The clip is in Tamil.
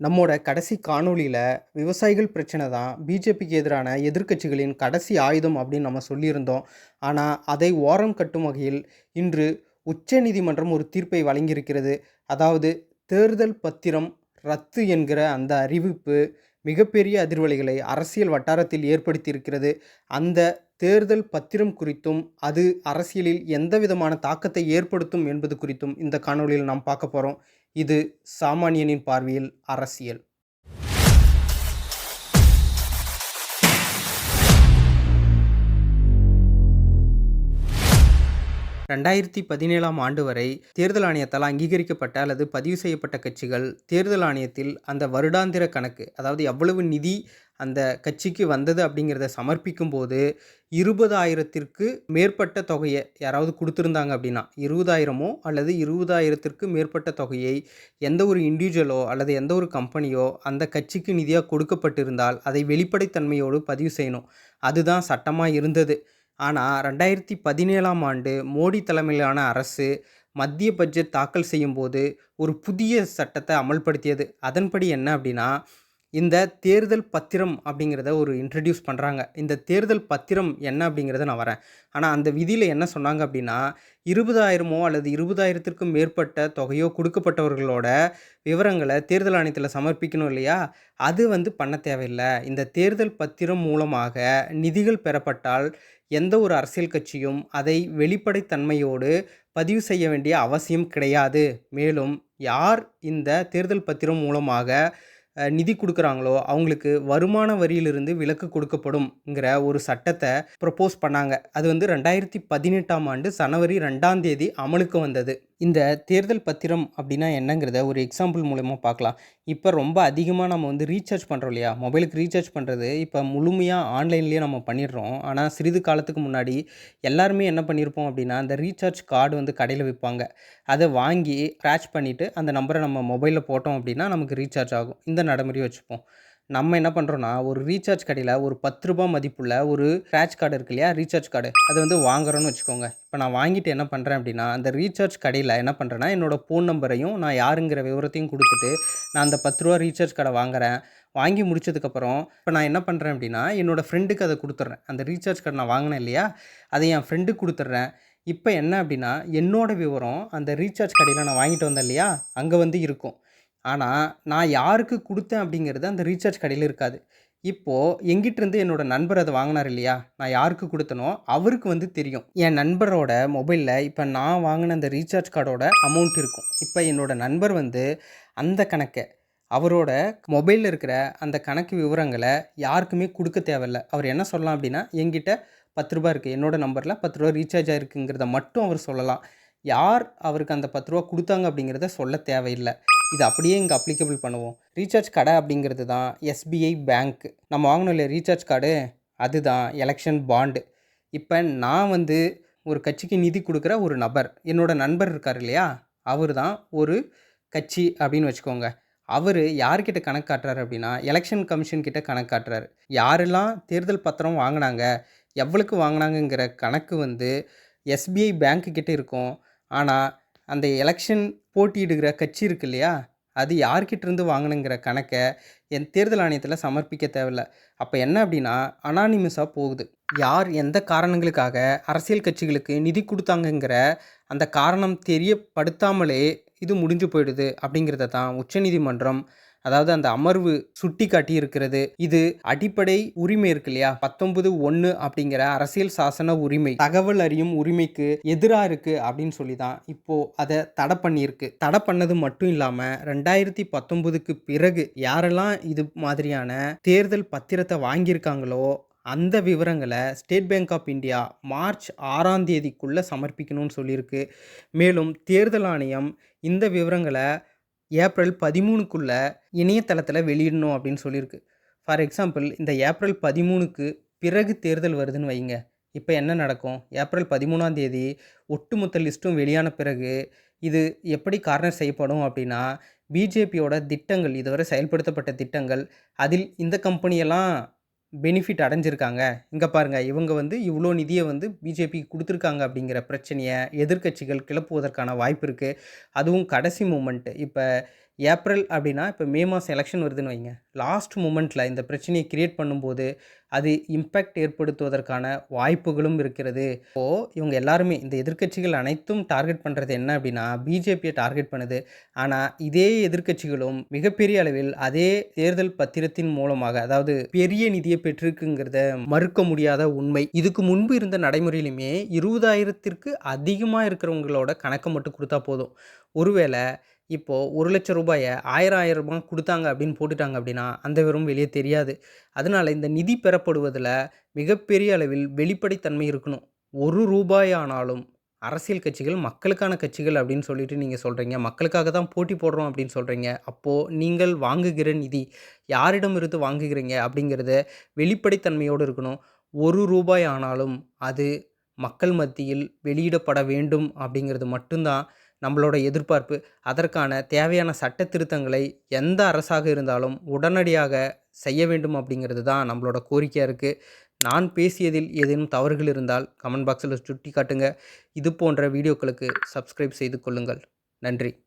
நம்மோட கடைசி காணொளியில் விவசாயிகள் பிரச்சனை தான் பிஜேபிக்கு எதிரான எதிர்க்கட்சிகளின் கடைசி ஆயுதம் அப்படின்னு நம்ம சொல்லியிருந்தோம். ஆனால் அதை ஓரம் கட்டும் வகையில் இன்று உச்சநீதிமன்றம் ஒரு தீர்ப்பை வழங்கியிருக்கிறது. அதாவது தேர்தல் பத்திரம் ரத்து என்கிற அந்த அறிவிப்பு மிகப்பெரிய அதிர்வலைகளை அரசியல் வட்டாரத்தில் ஏற்படுத்தியிருக்கிறது. அந்த தேர்தல் பத்திரம் குறித்தும் அது அரசியலில் எந்த விதமான தாக்கத்தை ஏற்படுத்தும் என்பது குறித்தும் இந்த காணொளியில் நாம் பார்க்க போகிறோம் இது சாமானியனின் பார்வையில் அரசியல். ரெண்டாயிரத்தி பதினேழாம் ஆண்டு வரை தேர்தல் ஆணையத்தால் அங்கீகரிக்கப்பட்ட அல்லது பதிவு செய்யப்பட்ட கட்சிகள் தேர்தல் ஆணையத்தில் அந்த வருடாந்திர கணக்கு அதாவது எவ்வளவு நிதி அந்த கட்சிக்கு வந்தது அப்படிங்கிறத சமர்ப்பிக்கும் போது இருபதாயிரத்திற்கு மேற்பட்ட தொகையை யாராவது கொடுத்துருந்தாங்க அப்படின்னா இருபதாயிரமோ அல்லது இருபதாயிரத்திற்கு மேற்பட்ட தொகையை எந்த ஒரு இண்டிவிஜுவலோ அல்லது எந்த ஒரு கம்பெனியோ அந்த கட்சிக்கு நிதியாக கொடுக்கப்பட்டிருந்தால் அதை வெளிப்படைத்தன்மையோடு பதிவு செய்யணும். அதுதான் சட்டமாக இருந்தது. ஆனால் ரெண்டாயிரத்தி பதினேழாம் ஆண்டு மோடி தலைமையிலான அரசு மத்திய பட்ஜெட் தாக்கல் செய்யும்போது ஒரு புதிய சட்டத்தை அமல்படுத்தியது. அதன்படி என்ன அப்படின்னா இந்த தேர்தல் பத்திரம் அப்படிங்கிறத ஒரு இன்ட்ரடியூஸ் பண்ணுறாங்க இந்த தேர்தல் பத்திரம் என்ன அப்படிங்கிறத நான் வரேன். ஆனால் அந்த விதியில் என்ன சொன்னாங்க அப்படின்னா இருபதாயிரமோ அல்லது இருபதாயிரத்திற்கும் மேற்பட்ட தொகையோ கொடுக்கப்பட்டவர்களோட விவரங்களை தேர்தல் ஆணையத்தில் சமர்ப்பிக்கணும் இல்லையா? அது வந்து பண்ண தேவையில்லை. இந்த தேர்தல் பத்திரம் மூலமாக நிதிகள் பெறப்பட்டால் எந்த ஒரு அரசியல் கட்சியும் அதை வெளிப்படைத்தன்மையோடு பதிவு செய்ய வேண்டிய அவசியம் கிடையாது. மேலும் யார் இந்த தேர்தல் பத்திரம் மூலமாக நிதி கொடுக்குறாங்களோ அவங்களுக்கு வருமான வரியிலிருந்து விலக்கு கொடுக்கப்படும்ங்கிற ஒரு சட்டத்தை ப்ரப்போஸ் பண்ணாங்க. அது வந்து ரெண்டாயிரத்தி பதினெட்டாம் ஆண்டு ஜனவரி ரெண்டாம் தேதி அமலுக்கு வந்தது. இந்த தேர்தல் பத்திரம் அப்படின்னா என்னங்கிறத ஒரு எக்ஸாம்பிள் மூலயமா பார்க்கலாம். இப்போ ரொம்ப அதிகமாக நம்ம வந்து ரீசார்ஜ் பண்ணுறோம் இல்லையா? மொபைலுக்கு ரீசார்ஜ் பண்ணுறது இப்போ முழுமையாக ஆன்லைன்லேயே நம்ம பண்ணிடுறோம். ஆனால் சிறிது காலத்துக்கு முன்னாடி எல்லாருமே என்ன பண்ணியிருப்போம் அப்படின்னா அந்த ரீசார்ஜ் கார்டு வந்து கடையில் விற்பாங்க அதை வாங்கி ஸ்க்ராச் பண்ணிவிட்டு அந்த நம்பரை நம்ம மொபைலில் போட்டோம் அப்படின்னா நமக்கு ரீசார்ஜ் ஆகும். இந்த நடைமுறையை வச்சுப்போம். நம்ம என்ன பண்ணுறோன்னா ஒரு ரீசார்ஜ் கடையில் ஒரு பத்து ரூபா மதிப்புள்ள ஒரு ஸ்க்ராட்ச் கார்டு இருக்கு இல்லையா? ரீசார்ஜ் கார்டு அது வந்து வாங்குறோன்னு வச்சுக்கோங்க. இப்போ நான் வாங்கிட்டு என்ன பண்ணுறேன் அப்படின்னா அந்த ரீசார்ஜ் கடையில் என்ன பண்ணுறேன்னா என்னோடய ஃபோன் நம்பரையும் நான் யாருங்கிற விவரத்தையும் கொடுத்துட்டு நான் அந்த பத்து ரூபா ரீசார்ஜ் கார்டை வாங்குறேன். வாங்கி முடிச்சதுக்கப்புறம் இப்போ நான் என்ன பண்ணுறேன் அப்படின்னா என்னோடய ஃப்ரெண்டுக்கு அதை கொடுத்துட்றேன். அந்த ரீசார்ஜ் கார்டு நான் வாங்கினேன் இல்லையா? அதை என் ஃப்ரெண்டுக்கு கொடுத்துட்றேன். இப்போ என்ன அப்படின்னா என்னோடய விவரம் அந்த ரீசார்ஜ் கடையில் நான் வாங்கிட்டு வந்தேன் இல்லையா? அங்கே வந்து இருக்கும். ஆனால் நான் யாருக்கு கொடுத்தேன் அப்படிங்கிறது அந்த ரீசார்ஜ் கடையில் இருக்காது. இப்போது எங்கிட்டேருந்து என்னோடய நண்பர் அதை வாங்கினார் இல்லையா? நான் யாருக்கு கொடுத்தனோ அவருக்கு வந்து தெரியும். என் நண்பரோட மொபைலில் இப்போ நான் வாங்கின அந்த ரீசார்ஜ் கார்டோட அமௌண்ட் இருக்கும். இப்போ என்னோடய நண்பர் வந்து அந்த கணக்கை அவரோட மொபைலில் இருக்கிற அந்த கணக்கு விவரங்களை யாருக்குமே கொடுக்க தேவையில்ல. அவர் என்ன சொல்லலாம் அப்படின்னா எங்கிட்ட பத்து ரூபா இருக்குது என்னோடய நம்பரில் பத்து ரூபா ரீசார்ஜ் ஆகிருக்குங்கிறத மட்டும் அவர் சொல்லலாம். யார் அவருக்கு அந்த பத்து ரூபா கொடுத்தாங்க அப்படிங்கிறத சொல்ல தேவையில்லை. இது அப்படியே இங்கே அப்ளிகபிள் பண்ணுவோம். ரீசார்ஜ் கடை அப்படிங்கிறது தான் எஸ்பிஐ பேங்க் நம்ம வாங்கணும் இல்லையா ரீசார்ஜ் கார்டு அதுதான் எலெக்ஷன் பாண்டு இப்போ நான் வந்து ஒரு கட்சிக்கு நிதி கொடுக்குற ஒரு நபர் என்னோடய நண்பர் இருக்கார் இல்லையா? அவர் தான் ஒரு கட்சி அப்படின்னு வச்சுக்கோங்க. அவர் யார்கிட்ட கணக்கு காட்டுறாரு அப்படின்னா எலெக்ஷன் கமிஷன் கிட்ட கணக்கு காட்டுறாரு. யாரெல்லாம் தேர்தல் பத்திரம் வாங்கினாங்க எவ்வளோக்கு வாங்கினாங்கங்கிற கணக்கு வந்து எஸ்பிஐ பேங்க்கு கிட்டே இருக்கும். ஆனால் அந்த எலெக்ஷன் போட்டியிடுகிற கட்சி இருக்கு இல்லையா? அது யார்கிட்டேருந்து வாங்கணுங்கிற கணக்கை என் தேர்தல் ஆணையத்தில் சமர்ப்பிக்க தேவையில்ல. அப்போ என்ன அப்படின்னா அனானிமஸாக போகுது. யார் எந்த காரணங்களுக்காக அரசியல் கட்சிகளுக்கு நிதி கொடுத்தாங்கங்கிற அந்த காரணம் தெரியப்படுத்தாமலே இது முடிஞ்சு போயிடுது அப்படிங்கிறத தான் உச்சநீதிமன்றம் அதாவது அந்த அமர்வு சுட்டி காட்டியிருக்கிறது. இது அடிப்படை உரிமை இருக்கு இல்லையா? பத்தொன்பது ஒன்று அப்படிங்கிற அரசியல் சாசன உரிமை. தகவல் அறியும் உரிமைக்கு எதிராக இருக்கு அப்படின்னு சொல்லி தான் இப்போ அதை தடை பண்ணியிருக்கு. தடை பண்ணது மட்டும் இல்லாமல் ரெண்டாயிரத்தி பத்தொன்பதுக்கு பிறகு யாரெல்லாம் இது மாதிரியான தேர்தல் பத்திரத்தை வாங்கியிருக்காங்களோ அந்த விவரங்களை State Bank of India March ஆறாம் தேதிக்குள்ளே சமர்ப்பிக்கணும்னு சொல்லியிருக்கு. மேலும் தேர்தல் ஆணையம் இந்த விவரங்களை ஏப்ரல் பதிமூணுக்குள்ளே இணையதளத்தில் வெளியிடணும் அப்படின்னு சொல்லியிருக்கு. ஃபார் எக்ஸாம்பிள் இந்த ஏப்ரல் பதிமூணுக்கு பிறகு தேர்தல் வருதுன்னு வைங்க. இப்போ என்ன நடக்கும்? ஏப்ரல் பதிமூணாம் தேதி ஒட்டுமொத்த லிஸ்ட்டும் வெளியான பிறகு இது எப்படி கார்னர் செய்யப்படும் அப்படின்னா பிஜேபியோட திட்டங்கள் இதுவரை செயல்படுத்தப்பட்ட திட்டங்கள் அதில் இந்த கம்பெனியெல்லாம் பெனிஃபிட் அடைஞ்சிருக்காங்க. இங்கே பாருங்கள் இவங்க வந்து இவ்வளோ நிதியை வந்து பிஜேபிக்கு கொடுத்துருக்காங்க அப்படிங்கிற பிரச்சனையை எதிர்க்கட்சிகள் கிளப்புவதற்கான வாய்ப்பு இருக்குது அதுவும் கடைசி மூமெண்ட்டு இப்போ ஏப்ரல் அப்படின்னா இப்போ மே மாதம் எலெக்ஷன் வருதுன்னு வைங்க. லாஸ்ட் மூமெண்ட்டில் இந்த பிரச்சனையை கிரியேட் பண்ணும்போது அது இம்பேக்ட் ஏற்படுத்துவதற்கான வாய்ப்புகளும் இருக்கிறது. இப்போது இவங்க எல்லாருமே இந்த எதிர்க்கட்சிகள் அனைத்தும் டார்கெட் பண்ணுறது என்ன அப்படின்னா பிஜேபியை டார்கெட் பண்ணுது. ஆனால் இதே எதிர்க்கட்சிகளும் மிகப்பெரிய அளவில் அதே தேர்தல் பத்திரத்தின் மூலமாக அதாவது பெரிய நிதியை பெற்றிருக்குங்கிறத மறுக்க முடியாத உண்மை. இதுக்கு முன்பு இருந்த நடைமுறையிலுமே இருபதாயிரத்திற்கு அதிகமாக இருக்கிறவங்களோட கணக்கை மட்டும் கொடுத்தா போதும். ஒருவேளை இப்போது ஒரு லட்சம் ரூபாயை ஆயிரம் ஆயிரம் ரூபாய் கொடுத்தாங்க அப்படின்னு போட்டுட்டாங்க அப்படின்னா அந்த விவரம் வெளியே தெரியாது. அதனால் இந்த நிதி பெறப்படுவதில் மிகப்பெரிய அளவில் வெளிப்படைத்தன்மை இருக்கணும். ஒரு ரூபாய் ஆனாலும் அரசியல் கட்சிகள் மக்களுக்கான கட்சிகள் அப்படின்னு சொல்லிட்டு நீங்கள் சொல்கிறீங்க மக்களுக்காக தான் போட்டி போடுறோம் அப்படின்னு சொல்கிறீங்க அப்போது நீங்கள் வாங்குகிற நிதி யாரிடமிருந்து வாங்குகிறீங்க அப்படிங்கிறத வெளிப்படைத்தன்மையோடு இருக்கணும். ஒரு ரூபாய் ஆனாலும் அது மக்கள் மத்தியில் வெளியிடப்பட வேண்டும் அப்படிங்கிறது மட்டும்தான். நம்மளோட எதிர்பார்ப்பு அதற்கான தேவையான சட்ட திருத்தங்களை எந்த அரசாக இருந்தாலும் உடனடியாக செய்ய வேண்டும் அப்படிங்கிறது தான் நம்மளோட கோரிக்கையாக இருக்குது நான் பேசியதில் ஏதேனும் தவறுகள் இருந்தால் கமெண்ட் பாக்ஸில் சுட்டி காட்டுங்க இது போன்ற வீடியோக்களுக்கு சப்ஸ்கிரைப் செய்து கொள்ளுங்கள். நன்றி.